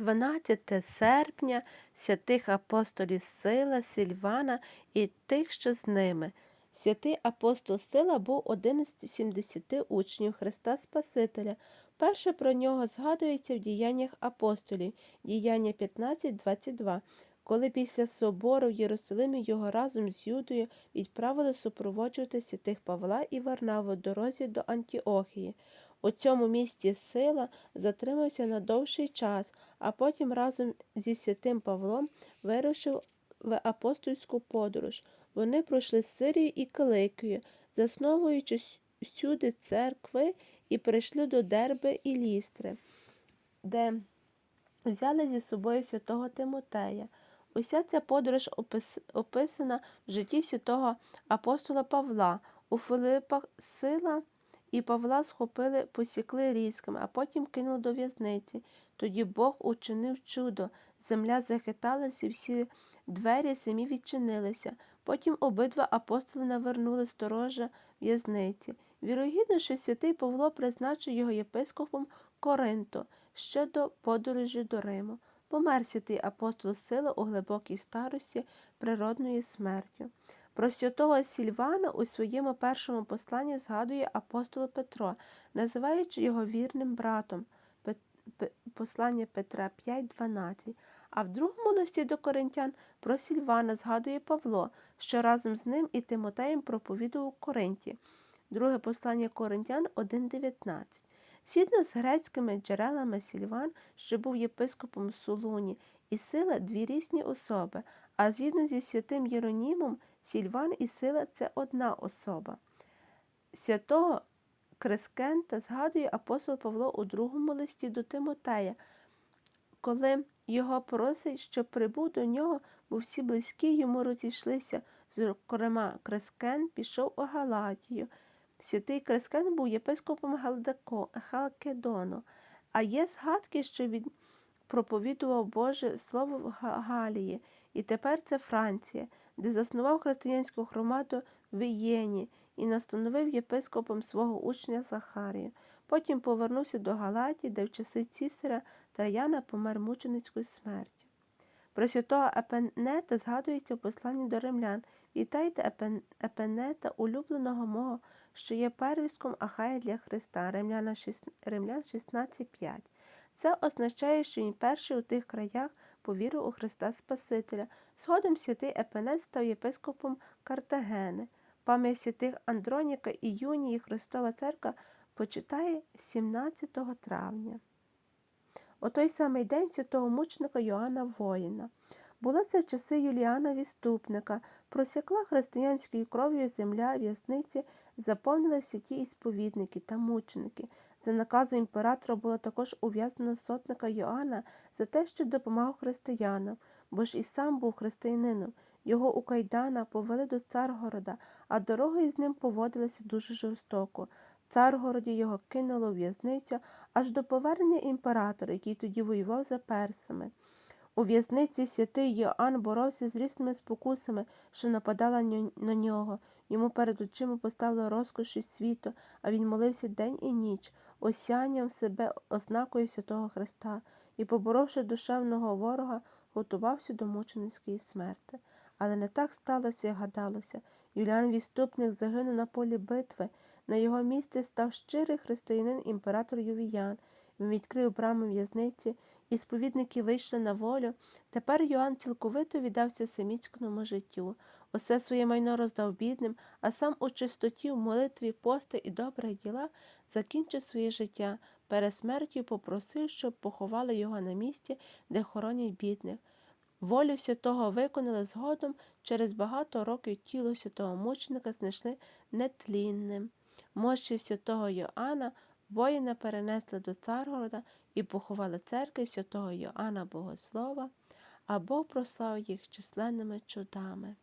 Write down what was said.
12 серпня святих апостолів Сила, Сильвана і тих, що з ними. Святий апостол Сила був один з 70 учнів Христа Спасителя. Перше про нього згадується в діяннях апостолів, діяння 15.22, коли після собору в Єрусалимі його разом з Юдою відправили супроводжувати святих Павла і Варнаву в дорозі до Антіохії. У цьому місті сила затримався на довший час, а потім разом зі святим Павлом вирушив в апостольську подорож. Вони пройшли Сирію і Киликію, засновуючи всюди церкви і прийшли до Дерби і Лістри, де взяли зі собою святого Тимотея. Уся ця подорож опис... описана в житті святого апостола Павла. У Филипах сила і Павла схопили, посікли різками, а потім кинули до в'язниці. Тоді Бог учинив чудо. Земля захиталася, всі двері самі відчинилися. Потім обидва апостоли навернули сторожа в'язниці. Вірогідно, що святий Павло призначив його єпископом Коринто ще до подорожі до Риму. Помер святий апостол Сила у глибокій старості природною смертю. Про святого Сільвана у своєму першому посланні згадує апостол Петро, називаючи його вірним братом. Послання Петра 5.12. А в другому листі до коринтян про Сільвана згадує Павло, що разом з ним і Тимотеєм проповідував у Коринті. Друге послання Коринтян 1.19. Згідно з грецькими джерелами Сільван, що був єпископом Сулуні, і сила дві різні особи, а згідно зі святим Єронімом, Сільван і сила це одна особа. Святого Крескента згадує апостол Павло у другому листі до Тимотея, коли його просить, щоб прибув до нього, бо всі близькі йому розійшлися. Зокрема, Крескен пішов у Галатію. Святий Крескен був єпископом Халкедону, а є згадки, що він проповідував Боже Слово в Галії, і тепер це Франція, де заснував християнську громаду в Ієні і настановив єпископом свого учня Захарія. Потім повернувся до Галатії, де в часи Цісера Траяна помер мученицькою смертю. Про святого Епенета згадується у посланні до римлян Вітайте Епенета, улюбленого мого, що є первістком Ахая для Христа, Римлян 16.5. Це означає, що він перший у тих краях повірив у Христа Спасителя. Згодом святий Епенет став єпископом Картагени. Пам'ять святих Андроніка і Юнії Христова Церква почитає 17 травня. У той самий день святого мученика Йоанна Воїна. Було це в часи Юліана Відступника, просякла християнською кров'ю земля в'язниці, заповнили святі і сповідники та мученики. За наказом імператора було також ув'язнено сотника Йоанна за те, що допомагав християнам, бо ж і сам був християнином. Його у Кайдана повели до Царгорода, а дорогою з ним поводилися дуже жорстоко. Царгороді його кинуло в'язницю аж до повернення імператора, який тоді воював за персами. У в'язниці святий Йоанн боровся з різними спокусами, що нападали на нього. Йому перед очима поставили розкоші світу, а він молився день і ніч, осянняв себе ознакою святого Христа і, поборовши душевного ворога, готувався до мученицької смерти. Але не так сталося, як гадалося. Юліан Відступник загинув на полі битви. На його місце став щирий християнин імператор Ювіян. Він відкрив брами в'язниці, і сповідники вийшли на волю. Тепер Йоанн цілковито віддався семітському життю, усе своє майно роздав бідним, а сам у чистоті, в молитві, пости і добрих ділах закінчив своє життя. Перед смертю попросив, щоб поховали його на місці, де хоронять бідних. Волю святого виконали згодом, через багато років тіло святого мученика знайшли нетлінним. Мощі святого Йоанна воїна перенесли до Царгорода і поховали церкви святого Йоанна Богослова, а Бог прослав їх численними чудами.